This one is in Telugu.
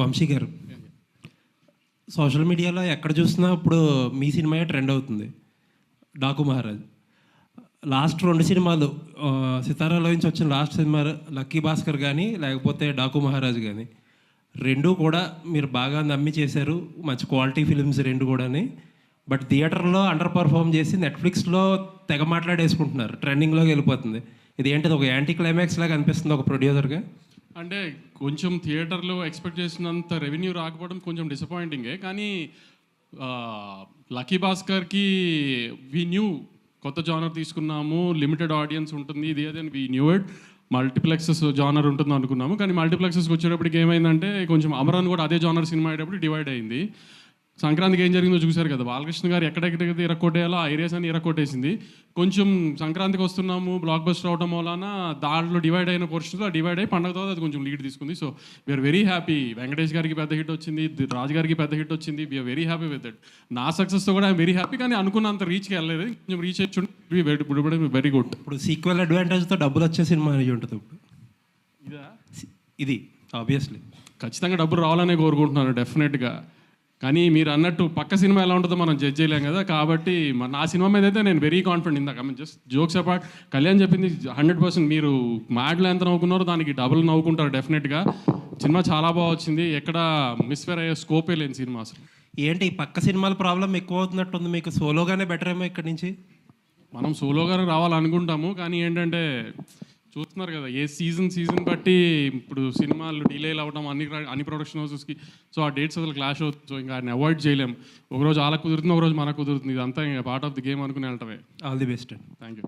వంశీ గారు సోషల్ మీడియాలో ఎక్కడ చూసినా ఇప్పుడు మీ సినిమాయే ట్రెండ్ అవుతుంది డాకు మహారాజ్. లాస్ట్ రెండు సినిమాలు సితారాలో నుంచి వచ్చిన లాస్ట్ సినిమా లక్కీ భాస్కర్ కానీ లేకపోతే డాకు మహారాజ్ కానీ రెండు కూడా మీరు బాగా నమ్మి చేశారు మంచి క్వాలిటీ ఫిలిమ్స్ రెండు కూడాని. బట్ థియేటర్లో అండర్ పర్ఫామ్ చేసి నెట్ఫ్లిక్స్లో తెగ మాట్లాడేసుకుంటున్నారు ట్రెండింగ్లోకి వెళ్ళిపోతుంది. ఇది ఏంటిది ఒక యాంటీ క్లైమాక్స్ లాగా అనిపిస్తుంది ఒక ప్రొడ్యూసర్గా అంటే కొంచెం థియేటర్లో ఎక్స్పెక్ట్ చేసినంత రెవెన్యూ రాకపోవడం కొంచెం డిసప్పాయింటింగే కానీ లక్కీ భాస్కర్కి వి న్యూ కొత్త జానర్ తీసుకున్నాము లిమిటెడ్ ఆడియన్స్ ఉంటుంది ఇది అదే we knew it multiplexes genre ఉంటుంది అనుకున్నాము కానీ మల్టీప్లెక్సెస్కి వచ్చేటప్పటికి ఏమైందంటే కొంచెం అమరాన్ కూడా అదే జానర్ సినిమా అయ్యేటప్పుడు డివైడ్ అయింది. సంక్రాంతికి ఏం జరిగిందో చూశారు కదా. బాలకృష్ణ గారు ఎక్కడెక్కడైతే ఇరక్కొట్టేయాలో ఆ ఏరియాస్ అని ఇరక్కొట్టేసింది. కొంచెం సంక్రాంతికి వస్తున్నాము బ్లాక్ బస్టర్ అవడం వలన దాంట్లో డివైడ్ అయిన పోర్షన్స్లో డివైడ్ అయ్యి పండగ తర్వాత అది కొంచెం లీడ్ తీసుకుంది. So we are very happy Venkatesh గారికి పెద్ద హిట్ వచ్చింది రాజ్ గారికి పెద్ద హిట్ వచ్చింది. We are very happy with that నా సక్సెస్తో కూడా ఐమ్ వెరీ హ్యాపీ కానీ అనుకున్నంత రీచ్కి వెళ్ళలేదు. కొంచెం రీచ్ వెరీ వెరీ గుడ్ ఇప్పుడు సీక్వెల్ అడ్వాంటేజ్తో డబ్బులు వచ్చే సినిమా అయి ఉంటుంది ఇప్పుడు. ఇదా? ఇది ఆబ్వియస్లీ ఖచ్చితంగా డబ్బులు రావాలనే కోరుకుంటున్నాను డెఫినెట్గా కానీ మీరు అన్నట్టు పక్క సినిమా ఎలా ఉంటుందో మనం జడ్జ్ చేయలేం కదా. కాబట్టి నా సినిమా మీద అయితే నేను వెరీ కాన్ఫిడెంట్ ఇందాక. జస్ట్ జోక్స్ అపార్ట్ కళ్యాణ్ చెప్పింది హండ్రెడ్ పర్సెంట్ మీరు మాటలు ఎంత నవ్వుకున్నారో దానికి డబుల్ నవ్వుకుంటారు డెఫినెట్గా సినిమా చాలా బాగా వచ్చింది. ఎక్కడ మిస్ఫేర్ అయ్యే స్కోపే లేని సినిమా అసలు. ఏంటి ఈ పక్క సినిమాల ప్రాబ్లం ఎక్కువ అవుతున్నట్టుంది. మీకు సోలోగానే బెటర్ ఏమో ఇక్కడి నుంచి? మనం సోలోగానే రావాలనుకుంటాము. కానీ ఏంటంటే చూస్తున్నారు కదా ఏ సీజన్ సీజన్ బట్టి ఇప్పుడు సినిమాలు డిలేలు అవ్వడం అన్ని అన్ని ప్రొడక్షన్ హౌసెస్కి సో ఆ డేట్స్ అసలు క్లాష్ అవుతుంది. సో ఇంకా ఆయన అవాయిడ్ చేయలేం ఒకరోజు వాళ్ళ కుదురుతుంది ఒకరోజు మనకు కుదురుతుంది. ఇదంతా ఇంకా పార్ట్ ఆఫ్ ది గేమ్ అనుకుని వెళ్ళటమే. All the best thank you